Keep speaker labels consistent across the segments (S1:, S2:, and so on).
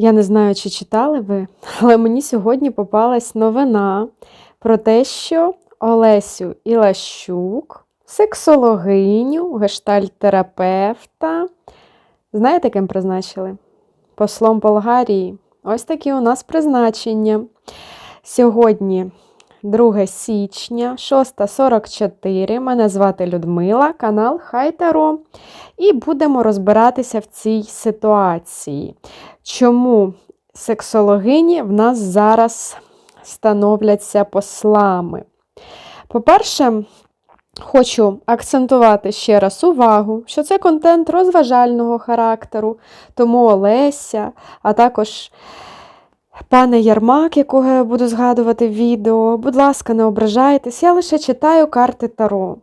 S1: Я не знаю, чи читали ви, але мені сьогодні попалась новина про те, що Олесю Ілащук, сексологиню, гештальтерапевта, знаєте, ким призначили? Послом Болгарії. Ось такі у нас призначення. Сьогодні 2 січня, 6.44. Мене звати Людмила, канал Хайтаро. І будемо розбиратися в цій ситуації. Чому сексологині в нас зараз становляться послами? По-перше, хочу акцентувати ще раз увагу, що це контент розважального характеру, тому Олеся, а також пане Ярмак, якого я буду згадувати в відео, будь ласка, не ображайтесь, я лише читаю карти Таро.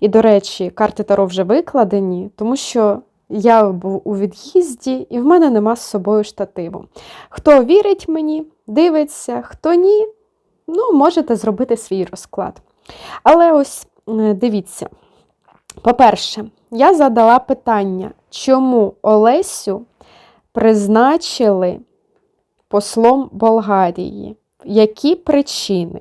S1: І, до речі, карти Таро вже викладені, тому що я був у від'їзді і в мене нема з собою штативу. Хто вірить мені, дивиться, хто ні, ну, можете зробити свій розклад. Але ось дивіться. По-перше, я задала питання, чому Олесю призначили послом Болгарії? Які причини?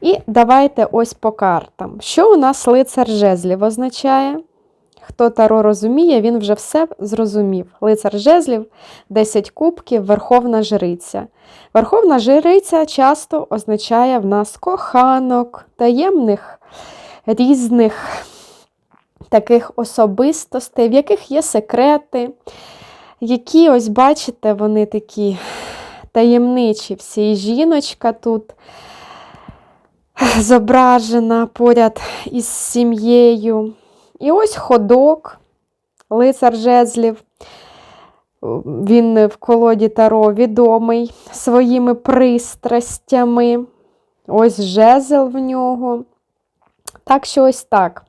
S1: І давайте ось по картам. Що у нас лицар жезлів означає? Хто Таро розуміє, він вже все зрозумів. Лицар жезлів, 10 кубків, Верховна Жриця. Верховна Жриця часто означає в нас коханок, таємних різних таких особистостей, в яких є секрети, які, ось бачите, вони такі таємничі. Всі жіночка тут зображена поряд із сім'єю. І ось ходок, лицар жезлів. Він в колоді Таро відомий своїми пристрастями. Ось жезл в нього. Так що ось так.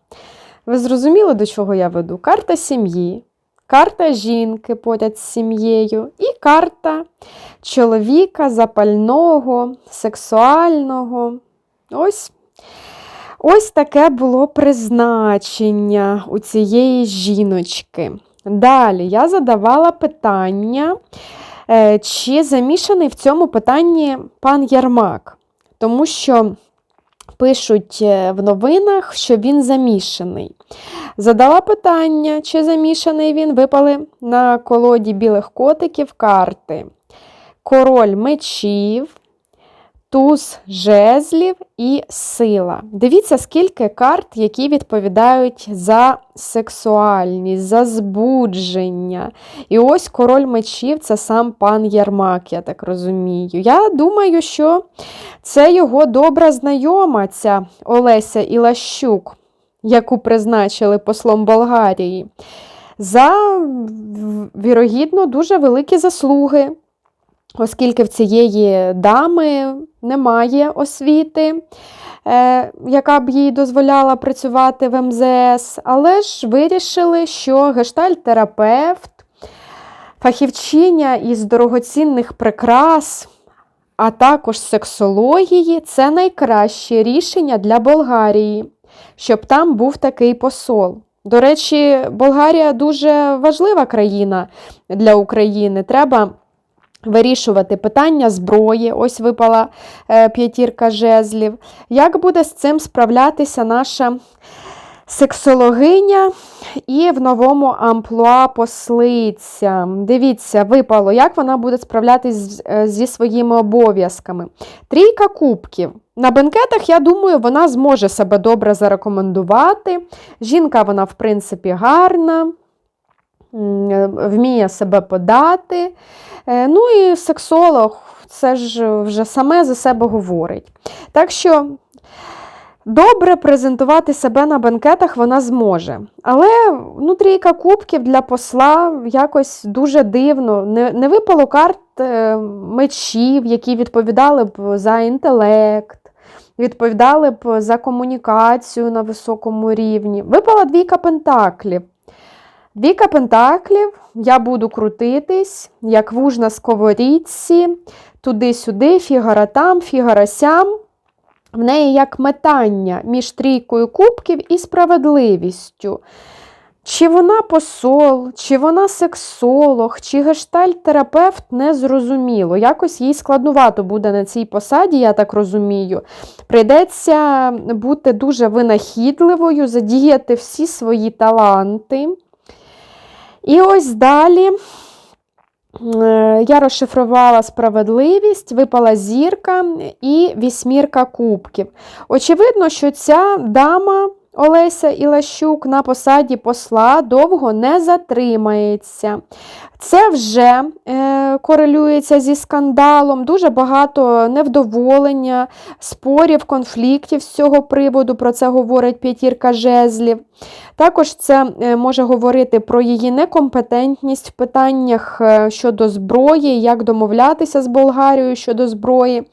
S1: Ви зрозуміли, до чого я веду? Карта сім'ї, карта жінки поряд з сім'єю і карта чоловіка запального, сексуального. Ось ось таке було призначення у цієї жіночки. Далі я задавала питання, е, чи замішаний в цьому питанні пан Ярмак, тому що пишуть е, в новинах, що він замішаний. Задала питання, чи замішаний він, випали на колоді білих котиків карти. Король мечів, туз жезлів і сила. Дивіться, скільки карт, які відповідають за сексуальність, за збудження. І ось король мечів це сам пан Ярмак, я так розумію. Я думаю, що це його добра знайома, ця Олеся Ілащук, яку призначили послом Болгарії. За, вірогідно, дуже великі заслуги оскільки в цієї дами немає освіти, е, яка б їй дозволяла працювати в МЗС, але ж вирішили, що гештальт-терапевт, фахівчиня із дорогоцінних прикрас, а також сексології це найкраще рішення для Болгарії, щоб там був такий посол. До речі, Болгарія дуже важлива країна для України. Треба Вирішувати питання зброї, ось випала е, п'ятірка жезлів. Як буде з цим справлятися наша сексологиня і в новому амплуа послиця? Дивіться, випало, як вона буде справлятися е, зі своїми обов'язками. Трійка кубків. На бенкетах, я думаю, вона зможе себе добре зарекомендувати. Жінка, вона, в принципі, гарна, вміє себе подати. Е, ну і сексолог, це ж вже саме за себе говорить. Так що. Добре презентувати себе на бенкетах вона зможе. Але ну, трійка кубків для посла якось дуже дивно. Не не випало карт е, мечів, які відповідали б за інтелект, відповідали б за комунікацію на високому рівні. Випала двійка пентаклів. Двійка пентаклів, я буду крутитись, як вуж на сковорідці, туди-сюди, фігара там, фігара сям. В неї як метання між трійкою кубків і справедливістю. Чи вона посол, чи вона сексолог, чи гештальт-терапевт, не зрозуміло. Якось їй складнувато буде на цій посаді, я так розумію. Прийдеться бути дуже винахідливою, задіяти всі свої таланти. І ось далі я розшифрувала справедливість, випала зірка і вісьмірка кубків. Очевидно, що ця дама. Олеся Ілащук на посаді посла довго не затримається. Це вже е, корелюється зі скандалом, дуже багато невдоволення, спорів, конфліктів з цього приводу. Про це говорить п'ятірка жезлів. Також це е, може говорити про її некомпетентність в питаннях е, щодо зброї, як домовлятися з Болгарією щодо зброї.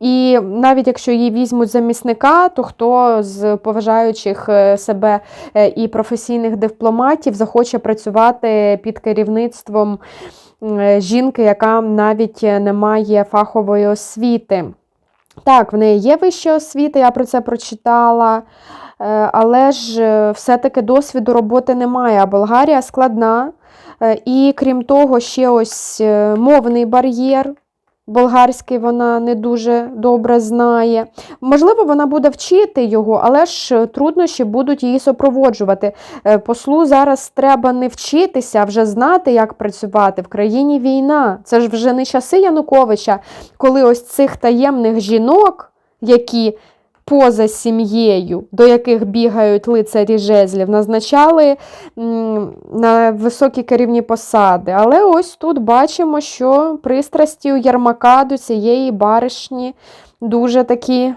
S1: І навіть якщо її візьмуть замісника, то хто з поважаючих е, себе е, і професійних дипломатів захоче працювати під керівництвом е, жінки, яка навіть не має фахової освіти. Так, в неї є вища освіта, я про це прочитала. Але ж все-таки досвіду роботи немає. А Болгарія складна. І крім того, ще ось мовний бар'єр. Болгарський вона не дуже добре знає. Можливо, вона буде вчити його, але ж труднощі будуть її супроводжувати. Е, Послу зараз треба не вчитися, а вже знати, як працювати. В країні війна. Це ж вже не часи Януковича, коли ось цих таємних жінок, які поза сім'єю, до яких бігають лицарі жезлів, назначали на високі керівні посади. Але ось тут бачимо, що пристрасті у Єрмака до цієї баришні дуже такі,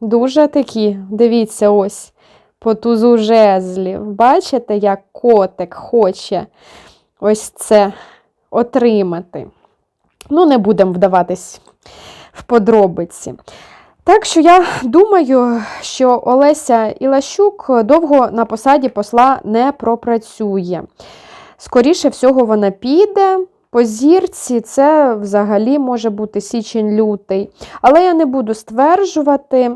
S1: дуже такі, дивіться, ось по тузу жезлів. Бачите, як котик хоче ось це отримати. Ну, не будемо вдаватись в подробиці. Так що я думаю, що Олеся Ілащук довго на посаді посла не пропрацює. Скоріше всього, вона піде. По зірці це взагалі може бути січень-лютий. Але я не буду стверджувати.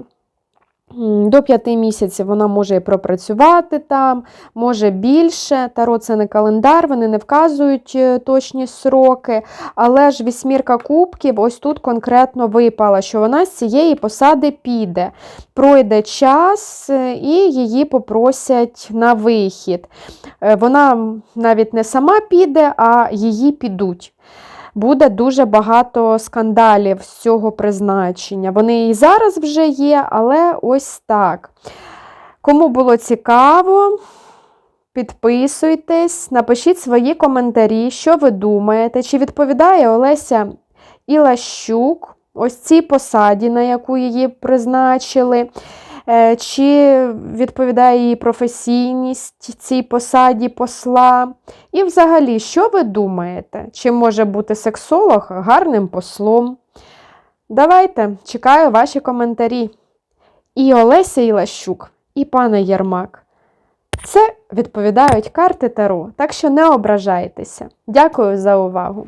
S1: До п'яти місяців вона може пропрацювати там, може більше. Таро це не календар, вони не вказують е, точні сроки. Але ж вісьмірка кубків ось тут конкретно випала, що вона з цієї посади піде. Пройде час е, і її попросять на вихід. Е, Вона навіть не сама піде, а її підуть буде дуже багато скандалів з цього призначення. Вони і зараз вже є, але ось так. Кому було цікаво, підписуйтесь, напишіть свої коментарі, що ви думаєте, чи відповідає Олеся Ілащук ось цій посаді, на яку її призначили. Е, Чи відповідає її професійність цій посаді посла? І взагалі, що ви думаєте? Чи може бути сексолог гарним послом? Давайте, чекаю ваші коментарі. І Олеся Ілащук, і пане Єрмак. Це відповідають карти Таро, так що не ображайтеся. Дякую за увагу!